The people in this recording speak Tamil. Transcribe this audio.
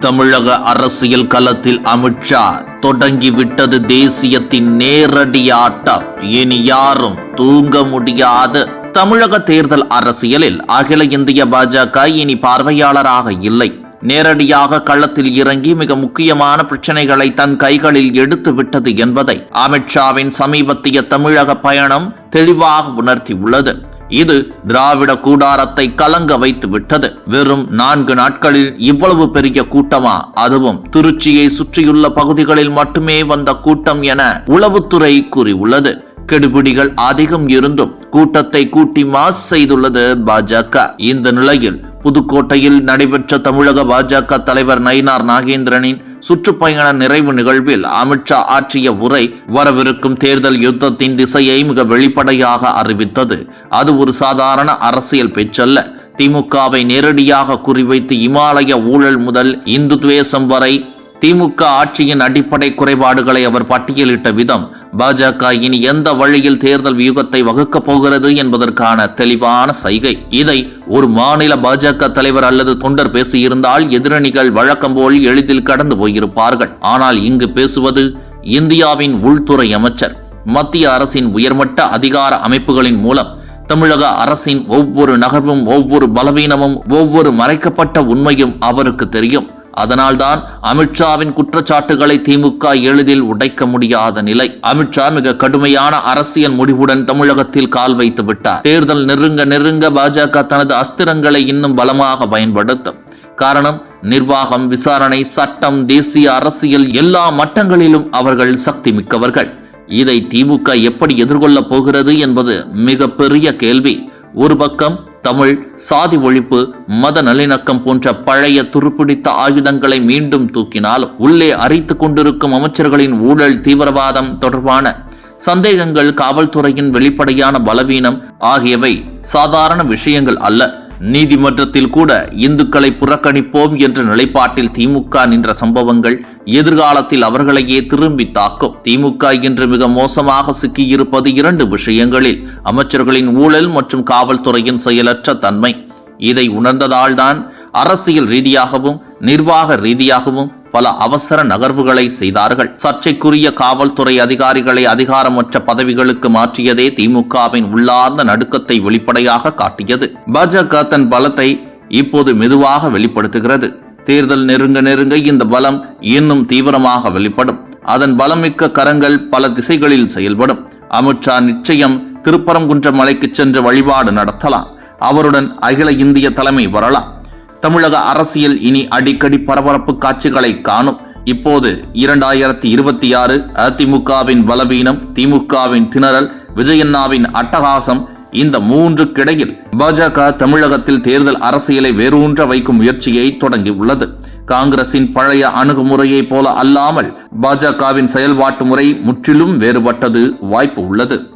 தமிழக அரசியல் களத்தில் அமித்ஷா தொடங்கிவிட்டது தேசியத்தின் நேரடி ஆட்டம். இனி யாரும் தூங்க முடியாது. தமிழக தேர்தல் அரசியலில் அகில இந்திய பாஜக இனி பார்வையாளராக இல்லை. நேரடியாக களத்தில் இறங்கி மிக முக்கியமான பிரச்சனைகளை தன் கைகளில் எடுத்து விட்டது என்பதை அமித்ஷாவின் சமீபத்திய தமிழக பயணம் தெளிவாக உணர்த்தியுள்ளது. இது திராவிட கூடாரத்தை கலங்க வைத்து விட்டது. வெறும் நான்கு நாட்களில் இவ்வளவு பெரிய கூட்டமா? அதுவும் திருச்சியை சுற்றியுள்ள பகுதிகளில் மட்டுமே வந்த கூட்டம் என உளவுத்துறை கூறியுள்ளது. கெடுபிடிகள் அதிகம் இருந்தும் கூட்டத்தை கூட்டி மாஸ் செய்துள்ளது பாஜக. இந்த நிலையில் புதுக்கோட்டையில் நடைபெற்ற தமிழக பாஜக தலைவர் நயினார் நாகேந்திரனின் சுற்றுப்பயண நிறைவு நிகழ்வில் அமித்ஷா ஆற்றிய உரை வரவிருக்கும் தேர்தல் யுத்தத்தின் திசையை மிக வெளிப்படையாக அறிவித்தது. அது ஒரு சாதாரண அரசியல் பேச்சல்ல. திமுகவை நேரடியாக குறிவைத்து இமாலய ஊழல் முதல் இந்து துவேசம் வரை திமுக ஆட்சியின் அடிப்படை குறைபாடுகளை அவர் பட்டியலிட்ட விதம் பாஜக இனி எந்த வழியில் தேர்தல் வியூகத்தை வகுக்கப் போகிறது என்பதற்கான தெளிவான சைகை. இதை ஒரு மாநில பாஜக தலைவர் அல்லது தொண்டர் பேசியிருந்தால் எதிரணிகள் வழக்கம் போல் எளிதில் கடந்து போயிருப்பார்கள். ஆனால் இங்கு பேசுவது இந்தியாவின் உள்துறை அமைச்சர். மத்திய அரசின் உயர்மட்ட அதிகார அமைப்புகளின் மூலம் தமிழக அரசின் ஒவ்வொரு நகர்வும் ஒவ்வொரு பலவீனமும் ஒவ்வொரு மறைக்கப்பட்ட உண்மையும் அவருக்கு தெரியும். அதனால்தான் அமித்ஷாவின் குற்றச்சாட்டுகளை திமுக எளிதில் உடைக்க முடியாத நிலை. அமித்ஷா மிக கடுமையான அரசியல் முடிவுடன் தமிழகத்தில் கால் வைத்து விட்டார். தேர்தல் நெருங்க நெருங்க பாஜக தனது அஸ்திரங்களை இன்னும் பலமாக பயன்படுத்தும். காரணம் நிர்வாகம் விசாரணை சட்டம் தேசிய அரசியல் எல்லா மட்டங்களிலும் அவர்கள் சக்தி மிக்கவர்கள் இதை திமுக எப்படி எதிர்கொள்ளப் போகிறது என்பது மிக பெரிய கேள்வி. ஒரு பக்கம் தமிழ் சாதி ஒழிப்பு மத நல்லிணக்கம் போன்ற பழைய துருப்பிடித்த ஆயுதங்களை மீண்டும் தூக்கினால் உள்ளே அரித்து கொண்டிருக்கும் அமைச்சர்களின் ஊழல் தீவிரவாதம் தொடர்பான சந்தேகங்கள் காவல்துறையின் வெளிப்படையான பலவீனம் ஆகியவை சாதாரண விஷயங்கள் அல்ல. நீதிமன்றத்தில் கூட இந்துக்களை புறக்கணிப்போம் என்ற நிலைப்பாட்டில் திமுக நின்ற சம்பவங்கள் எதிர்காலத்தில் அவர்களையே திரும்பி தாக்கும். திமுக இன்று மிக மோசமாக சிக்கியிருப்பது இரண்டு விஷயங்களில் அமைச்சர்களின் ஊழல் மற்றும் காவல்துறையின் செயலற்ற தன்மை. இதை உணர்ந்ததால்தான் அரசியல் ரீதியாகவும் நிர்வாக ரீதியாகவும் பல அவசர நகர்வுகளை செய்தார்கள். சர்ச்சைக்குரிய காவல்துறை அதிகாரிகளை அதிகாரமற்ற பதவிகளுக்கு மாற்றியதே திமுகவின் உள்ளார்ந்த நடுக்கத்தை வெளிப்படையாக காட்டியது. பாஜக தன் பலத்தை இப்போது மெதுவாக வெளிப்படுத்துகிறது. தேர்தல் நெருங்க நெருங்க இந்த பலம் இன்னும் தீவிரமாக வெளிப்படும். அதன் பலமிக்க கரங்கள் பல திசைகளில் செயல்படும். அமித்ஷா நிச்சயம் திருப்பரங்குன்ற மலைக்கு சென்று வழிபாடு நடத்தலாம். அவருடன் அகில இந்திய தலைமை வரலாம். தமிழக அரசியல் இனி அடிக்கடி பரபரப்பு காட்சிகளை காணும். இப்போது இரண்டாயிரத்தி இருபத்தி ஆறு அதிமுகவின் பலவீனம் திமுகவின் திணறல் விஜயண்ணாவின் அட்டகாசம் இந்த மூன்றுக்கிடையில் பாஜக தமிழகத்தில் தேர்தல் அரசியலை வேரூன்ற வைக்கும் முயற்சியை தொடங்கியுள்ளது. காங்கிரசின் பழைய அணுகுமுறையை போல அல்லாமல் பாஜகவின் செயல்பாட்டு முறை முற்றிலும் வேறுபட்டது வாய்ப்பு உள்ளது.